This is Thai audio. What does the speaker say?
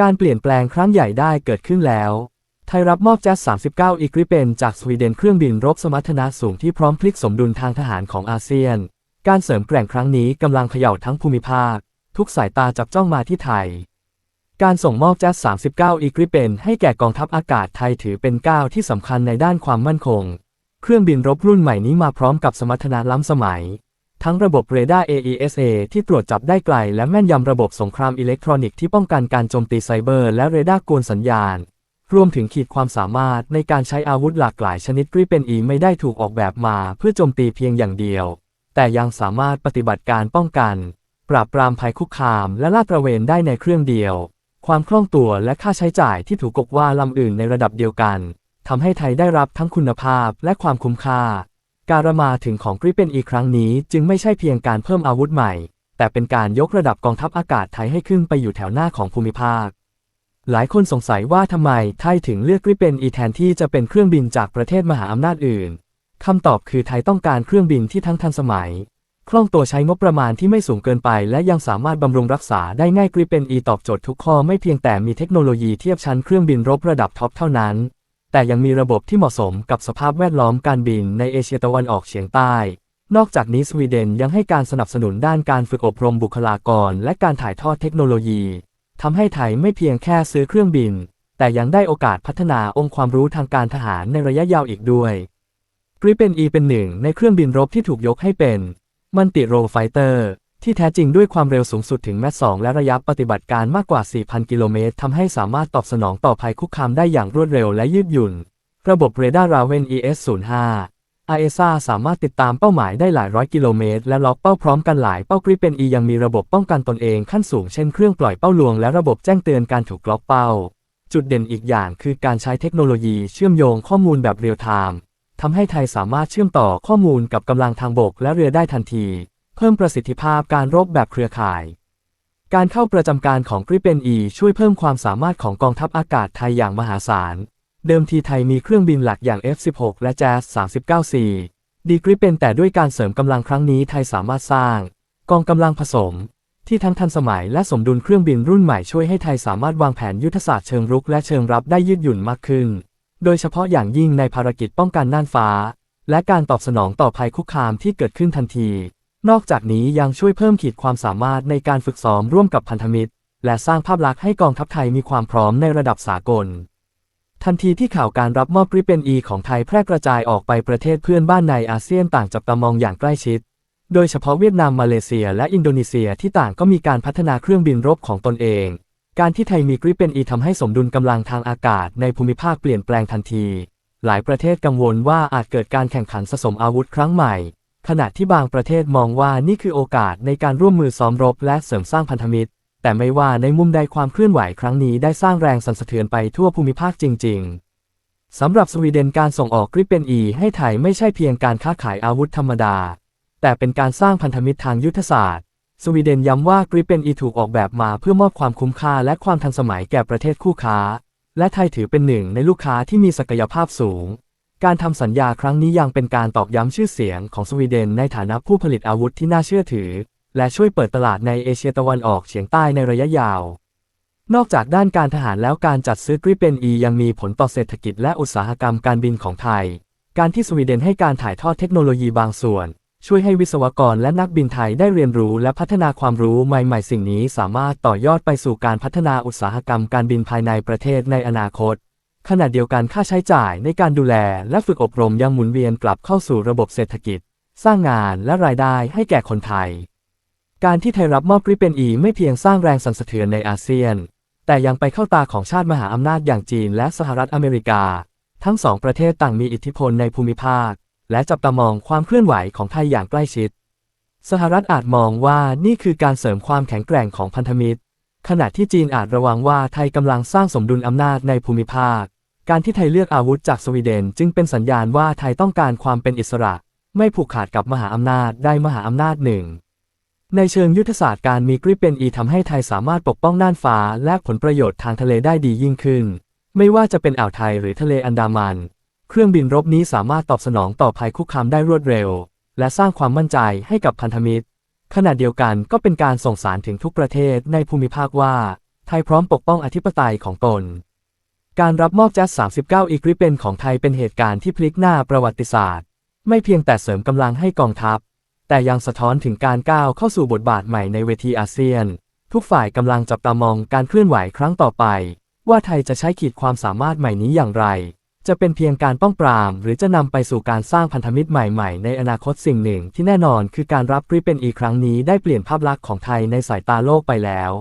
การเปลี่ยนแปลงครั้งใหญ่ได้เกิดขึ้นแล้ว ไทยรับมอบแจ๊ส39 อีกริเปนจากสวีเดนเครื่องบินรบสมรรถนะสูงที่พร้อมพลิกสมดุลทางทหารของอาเซียน การเสริมแกร่งครั้งนี้กำลังเขย่าทั้งภูมิภาค ทุกสายตาจับจ้องมาที่ไทย การส่งมอบแจ๊ส39 อีกริเปนให้แก่กองทัพอากาศไทยถือเป็นก้าวที่สำคัญในด้านความมั่นคง เครื่องบินรบรุ่นใหม่นี้มาพร้อมกับสมรรถนะล้ำสมัย ทั้งระบบเรดาร์ AESA ที่ตรวจจับได้ไกล และแม่นยำระบบสงครามอิเล็กทรอนิกส์ที่ป้องกันการโจมตีไซเบอร์ และเรดาร์กวนสัญญาณ รวมถึงขีดความสามารถในการใช้อาวุธหลากหลายชนิดกริเป็นอีไม่ได้ถูกออกแบบมาเพื่อโจมตีเพียงอย่างเดียว แต่ยังสามารถปฏิบัติการป้องกัน ปราบปรามภัยคุกคาม และลาดตระเวนได้ในเครื่องเดียว ความคล่องตัวและค่าใช้จ่ายที่ถูกกกว่าลำอื่นในระดับเดียวกันทำให้ไทยได้รับทั้งคุณภาพและความคุ้มค่า การมาถึงของกริเป็นอีครั้งนี้จึงไม่ใช่เพียงการเพิ่มอาวุธใหม่ แต่เป็นการยกระดับกองทัพอากาศไทยให้ขึ้นไปอยู่แถวหน้าของภูมิภาค หลายคนสงสัยว่าทำไมไทยถึงเลือกกริเป็นอีแทนที่จะเป็นเครื่องบินจากประเทศมหาอำนาจอื่นคำตอบคือไทยต้องการเครื่องบินที่ทั้งทันสมัย คล่องตัวใช้งบประมาณที่ไม่สูงเกินไป และยังสามารถบำรุงรักษาได้ง่ายกริเป็นอีตอบโจทย์ทุกข้อไม่เพียงแต่มีเทคโนโลยีเทียบชั้นเครื่องบินรบระดับท็อปเท่านั้น แต่ยังมีระบบที่เหมาะสมกับสภาพแวดล้อมการบินในเอเชียตะวันออกเฉียงใต้ นอกจากนี้สวีเดนยังให้การสนับสนุนด้านการฝึกอบรมบุคลากร และการถ่ายทอดเทคโนโลยีทำให้ไทยไม่เพียงแค่ซื้อเครื่องบิน แต่ยังได้โอกาสพัฒนาองค์ความรู้ทางการทหารในระยะยาวอีกด้วยกริเป็นอีเป็นหนึ่งในเครื่องบินรบที่ถูกยกให้เป็นมันติโรไฟเตอร์ ที่แท้จริงด้วยความเร็วสูงสุดถึงแมส2และระยะปฏิบัติการมากกว่า 4,000 กิโลเมตรทำให้สามารถตอบสนองต่อภัยคุกคามได้อย่างรวดเร็วและยืดหยุ่น ระบบเรดาร์ราเวน ES05 AESA สามารถติดตามเป้าหมายได้หลายร้อยกิโลเมตร และล็อกเป้าพร้อมกันหลายเป้ากริเป็นอียังมีระบบป้องกันตนเองขั้นสูงเช่นเครื่องปล่อยเป้าลวงและระบบแจ้งเตือนการถูกล็อกเป้า จุดเด่นอีกอย่างคือการใช้เทคโนโลยีเชื่อมโยงข้อมูลแบบเรียลไทม์ทำให้ไทยสามารถเชื่อมต่อข้อมูลกับกำลังทางบกและเรือได้ทันที เพิ่มประสิทธิภาพการรบแบบเครือข่าย การเข้าประจำการของกริเปนอีช่วยเพิ่มความสามารถของกองทัพอากาศไทยอย่างมหาศาล เดิมทีไทยมีเครื่องบินหลักอย่าง F16 และ Jazz 39C ดีกริเป็นแต่ด้วยการเสริมกำลังครั้งนี้ไทยสามารถสร้าง กองกำลังผสม ที่ทั้งทันสมัยและสมดุลเครื่องบินรุ่นใหม่ช่วยให้ไทยสามารถวางแผนยุทธศาสตร์เชิงรุกและเชิงรับได้ยืดหยุ่นมากขึ้น โดยเฉพาะอย่างยิ่งในภารกิจป้องกันน่านฟ้า และการตอบสนองต่อภัยคุกคามที่เกิดขึ้นทันที นอกจากนี้ยังช่วยเพิ่มขีดความสามารถในการฝึกซ้อมร่วมกับพันธมิตร และสร้างภาพลักษณ์ให้กองทัพไทยมีความพร้อมในระดับสากล ทันทีที่ข่าวการรับมอบกริเป็นอีของไทยแพร่กระจายออกไปประเทศเพื่อนบ้านในอาเซียนต่างจับตามองอย่างใกล้ชิด โดยเฉพาะเวียดนามมาเลเซียและอินโดนีเซียที่ต่างก็มีการพัฒนาเครื่องบินรบของตนเอง การที่ไทยมีกริเป็นอีทำให้สมดุลกำลังทางอากาศในภูมิภาคเปลี่ยนแปลงทันที หลายประเทศกังวลว่าอาจเกิดการแข่งขันสะสมอาวุธครั้งใหม่ ขณะที่บางประเทศมองว่านี่คือโอกาสในการร่วมมือซ้อมรบและเสริมสร้างพันธมิตร แต่ไม่ว่าในมุมใดความเคลื่อนไหวครั้งนี้ได้สร้างแรงสั่นสะเทือนไปทั่วภูมิภาคจริง ๆ สำหรับสวีเดนการส่งออกกริปเป็นอีให้ไทยไม่ใช่เพียงการค้าขายอาวุธธรรมดา แต่เป็นการสร้างพันธมิตรทางยุทธศาสตร์ สวีเดนย้ำว่ากริปเป็นอีถูกออกแบบมาเพื่อมอบความคุ้มค่าและความทันสมัยแก่ประเทศคู่ค้า และไทยถือเป็นหนึ่งในลูกค้าที่มีศักยภาพสูง การทำสัญญาครั้งนี้ยังเป็นการตอกย้ำชื่อเสียงของสวีเดนในฐานะผู้ผลิตอาวุธที่น่าเชื่อถือ และช่วยเปิดตลาดในเอเชียตะวันออกเฉียงใต้ในระยะยาว นอกจากด้านการทหารแล้วการจัดซื้อกริปเป็นอียังมีผลต่อเศรษฐกิจและอุตสาหกรรมการบินของไทย การที่สวีเดนให้การถ่ายทอดเทคโนโลยีบางส่วน ช่วยให้วิศวกรและนักบินไทยได้เรียนรู้และพัฒนาความรู้ใหม่ ๆ สิ่งนี้สามารถต่อยอดไปสู่การพัฒนาอุตสาหกรรมการบินภายในประเทศในอนาคต ขณะเดียวกันค่าใช้จ่ายในการดูแลและฝึกอบรมยังหมุนเวียนกลับเข้าสู่ระบบเศรษฐกิจ สร้างงานและรายได้ให้แก่คนไทย การที่ไทยรับมอบริเป็นอีไม่เพียงสร้างแรงสั่นสะเทือนในอาเซียน แต่ยังไปเข้าตาของชาติมหาอำนาจอย่างจีนและสหรัฐอเมริกา ทั้งสองประเทศต่างมีอิทธิพลในภูมิภาค และจับตามองความเคลื่อนไหวของไทยอย่างใกล้ชิด สหรัฐอาจมองว่านี่คือการเสริมความแข็งแกร่งของพันธมิตร ขณะที่จีนอาจระวังว่าไทยกำลังสร้างสมดุลอำนาจในภูมิภาค การที่ไทยเลือกอาวุธจากสวีเดนจึงเป็นสัญญาณว่าไทยต้องการความเป็นอิสระ ไม่ผูกขาดกับมหาอำนาจได้มหาอำนาจหนึ่ง ในเชิงยุทธศาสตร์การมีกริปเป็นอีทำให้ไทยสามารถปกป้องน่านฟ้าและผลประโยชน์ทางทะเลได้ดียิ่งขึ้น ไม่ว่าจะเป็นอ่าวไทยหรือทะเลอันดามัน เครื่องบินรบนี้สามารถตอบสนองต่อภัยคุกคามได้รวดเร็ว และสร้างความมั่นใจให้กับพันธมิตร ขณะเดียวกันก็เป็นการส่งสารถึงทุกประเทศในภูมิภาคว่า ไทยพร้อมปกป้องอธิปไตยของตน การรับมอบแจ๊ส39 อีกริเป็นของไทยเป็นเหตุการณ์ที่พลิกหน้าประวัติศาสตร์ ไม่เพียงแต่เสริมกำลังให้กองทัพ แต่ยังสะท้อนถึงการก้าวเข้าสู่บทบาทใหม่ในเวทีอาเซียน ทุกฝ่ายกำลังจับตามองการเคลื่อนไหวครั้งต่อไป ว่าไทยจะใช้ขีดความสามารถใหม่นี้อย่างไร จะเป็นเพียงการป้องปราม หรือจะนำไปสู่การสร้างพันธมิตรใหม่ๆ ในอนาคตสิ่งหนึ่งที่แน่นอนคือการรับกริเป็นอีกครั้งนี้ได้เปลี่ยนภาพลักษณ์ของไทยในสายตาโลกไปแล้ว